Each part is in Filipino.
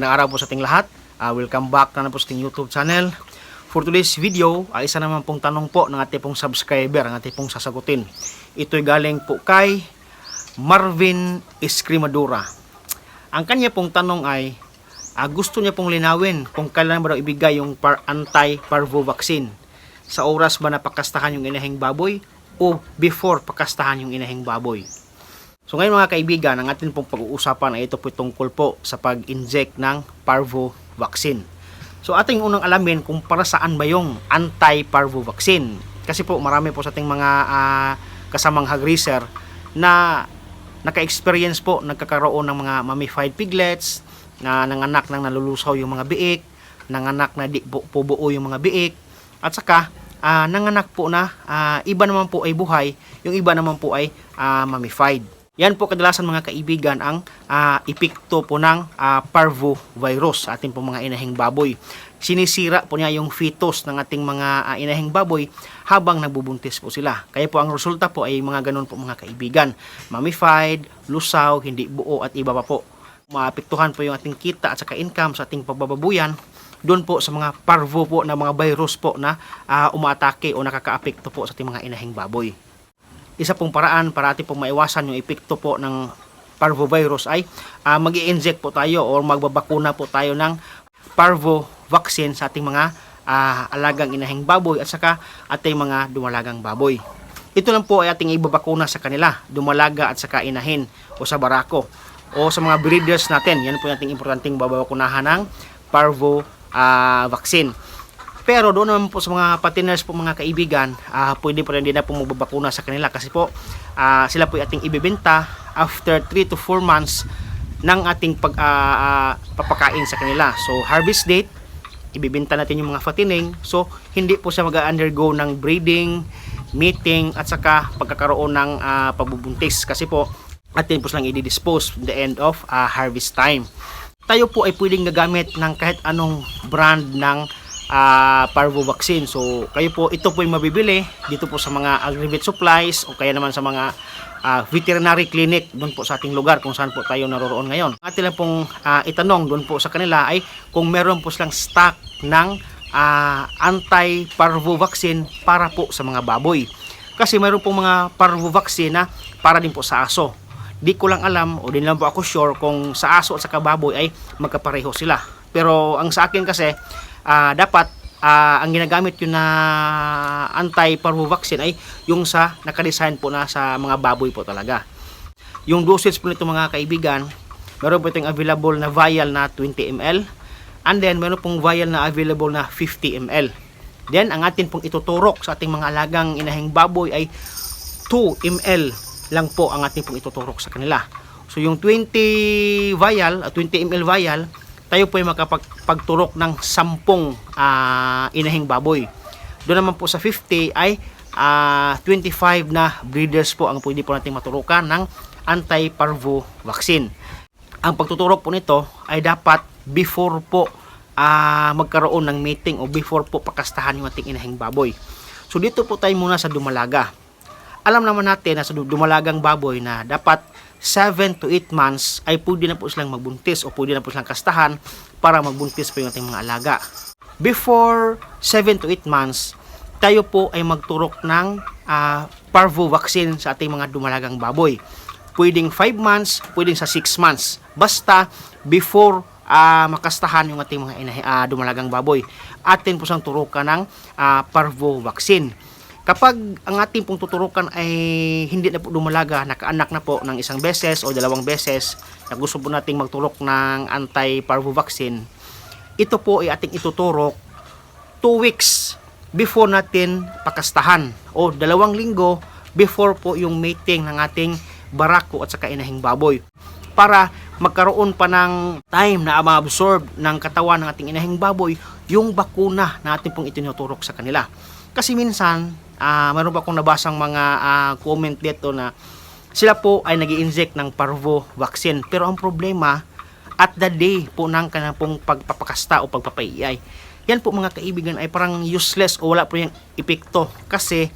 magandang araw po sa ating lahat. Ah, welcome back na, na po sa ating YouTube channel. For today's video, ay isa naman pong tanong po ng ating pong subscriber, ang ating pong sasagutin. Ito'y galing po kay Marvin Escrimadura. Ang kanya pong tanong ay, ah, gusto niya pong linawin kung kailan ba daw ibigay yung par anti-parvo vaccine. Sa oras ba napakastahan yung inahing baboy o before pakastahan yung inahing baboy. So ngayon mga kaibigan, ang atin pong pag-uusapan ay ito po tungkol po sa pag-inject ng parvo vaccine. So ating unang alamin kung para saan ba yung anti-parvo vaccine. Kasi po marami po sa ating mga ah, kasamang hog racer na naka-experience po nagkakaroon ng mga mummified piglets na nanganak nang nalulusaw yung mga biik, nanganak na di bu- pubuo yung mga biik, at saka ah, nanganak po na ah, iba naman po ay buhay, yung iba naman po ay ah, mummified. Yan po kadalasan mga kaibigan ang ah, epekto po ng ah, parvovirus sa ating po mga inahing baboy. Sinisira po niya yung fetus ng ating mga ah, inahing baboy habang nagbubuntis po sila. Kaya po ang resulta po ay mga ganun po mga kaibigan. Mummified, lusaw, hindi buo at iba pa po. Maapektuhan po yung ating kita at saka income sa ating pagbababuyan doon po sa mga parvo po na mga virus po na ah, umaatake o nakakaapekto po sa ating mga inahing baboy isa pong paraan para ating pong maiwasan yung epekto po ng parvovirus ay uh, mag inject po tayo or magbabakuna po tayo ng parvo vaccine sa ating mga ah, alagang inahing baboy at saka ating mga dumalagang baboy. Ito lang po ay ating ibabakuna sa kanila, dumalaga at saka inahin o sa barako o sa mga breeders natin. Yan po yung ating importanteng babakunahan ng parvo ah, vaccine. Pero doon naman po sa mga patiners po mga kaibigan, ah, pwede pa rin din na po magbabakuna sa kanila kasi po ah, sila po ating ibibenta after 3 to 4 months ng ating pag ah, ah, papakain sa kanila. So harvest date, ibibenta natin yung mga fatining. So hindi po siya mag-undergo ng breeding, mating at saka pagkakaroon ng ah, pagbubuntis kasi po atin po silang i-dispose the end of ah, harvest time. Tayo po ay pwedeng gagamit ng kahit anong brand ng ah, parvo vaccine. So, kayo po, ito po yung mabibili dito po sa mga agri-vet supplies o kaya naman sa mga ah, veterinary clinic doon po sa ating lugar kung saan po tayo naroroon ngayon. Atin lang pong ah, itanong doon po sa kanila ay kung meron po silang stock ng ah, anti-parvo vaccine para po sa mga baboy. Kasi meron pong mga parvo vaccine na para din po sa aso. Di ko lang alam o din lang po ako sure kung sa aso at sa baboy ay magkapareho sila. Pero ang sa akin kasi ah, dapat ah, ang ginagamit yun na anti-parvo vaccine ay yung sa nakadesign po na sa mga baboy po talaga. Yung dosage po nito mga kaibigan, meron po itong available na vial na 20 ml and then meron pong vial na available na 50 ml. Then ang atin pong ituturok sa ating mga alagang inahing baboy ay 2 ml lang po ang ating pong ituturok sa kanila. So yung 20 vial, at 20 ml vial, tayo po ay makapagturok ng 10 ah, inahing baboy. Doon naman po sa 50 ay ah, 25 na breeders po ang pwede po nating maturukan ng anti-parvo vaccine. Ang pagtuturok po nito ay dapat before po ah, magkaroon ng meeting o before po pakastahan yung ating inahing baboy. So dito po tayo muna sa dumalaga. Alam naman natin na sa dumalagang baboy na dapat 7 to 8 months ay pwede na po silang magbuntis o pwede na po silang kastahan para magbuntis po yung ating mga alaga. Before 7 to 8 months, tayo po ay magturok ng ah, parvo vaccine sa ating mga dumalagang baboy. Pwedeng 5 months, pwedeng sa 6 months. Basta before ah, makastahan yung ating mga inahi, ah, dumalagang baboy. Atin po siyang turukan ng ah, parvo vaccine. Kapag ang ating pong tuturukan ay hindi na po dumalaga, nakaanak na po ng isang beses o dalawang beses, na gusto po nating magturok ng anti-parvo vaccine, ito po ay ating ituturok 2 weeks before natin pakastahan o dalawang linggo before po yung mating ng ating barako at saka inahing baboy para magkaroon pa ng time na ma-absorb ng katawan ng ating inahing baboy yung bakuna na ating pong itinuturok sa kanila. Kasi minsan, ah meron pa akong nabasang mga ah, comment dito na sila po ay nag inject ng parvo vaccine. Pero ang problema, at the day po ng kanilang pong pagpapakasta o pagpapaiay, yan po mga kaibigan ay parang useless o wala po yung epekto. Kasi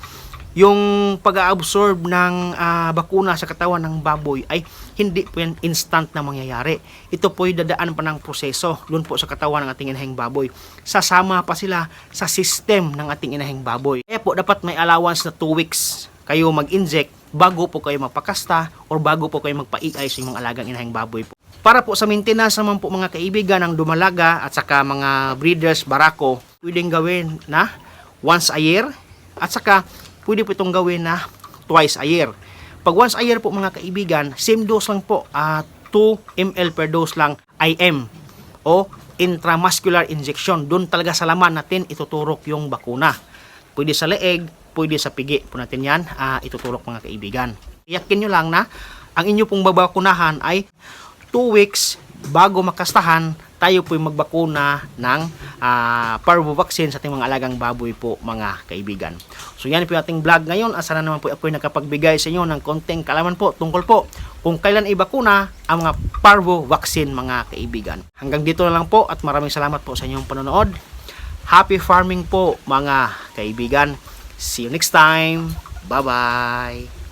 yung pag-absorb ng ah, bakuna sa katawan ng baboy ay hindi po yan instant na mangyayari. Ito po ay dadaan pa ng proseso doon po sa katawan ng ating inahing baboy. Sasama pa sila sa system ng ating inahing baboy. Kaya po dapat may allowance na 2 weeks kayo mag-inject bago po kayo magpakasta or bago po kayo magpa-EI sa inyong alagang inahing baboy po. Para po sa maintenance naman po mga kaibigan ng dumalaga at saka mga breeders, barako, pwedeng gawin na once a year at saka pwede po itong gawin na twice a year. Pag once a year po mga kaibigan, same dose lang po, ah, 2 ml per dose lang IM o intramuscular injection. Doon talaga sa laman natin ituturok yung bakuna. Pwede sa leeg, pwede sa pigi po natin yan ah, ituturok mga kaibigan. Iyakin nyo lang na ang inyo pong babakunahan ay 2 weeks bago makastahan tayo po magbakuna ng ah, parvo vaccine sa ating mga alagang baboy po mga kaibigan. So yan po yung ating vlog ngayon. Asa na naman po ako nakapagbigay sa inyo ng konting kalaman po tungkol po kung kailan ibakuna ang mga parvo vaccine mga kaibigan. Hanggang dito na lang po at maraming salamat po sa inyong panonood. Happy farming po mga kaibigan. See you next time. Bye-bye.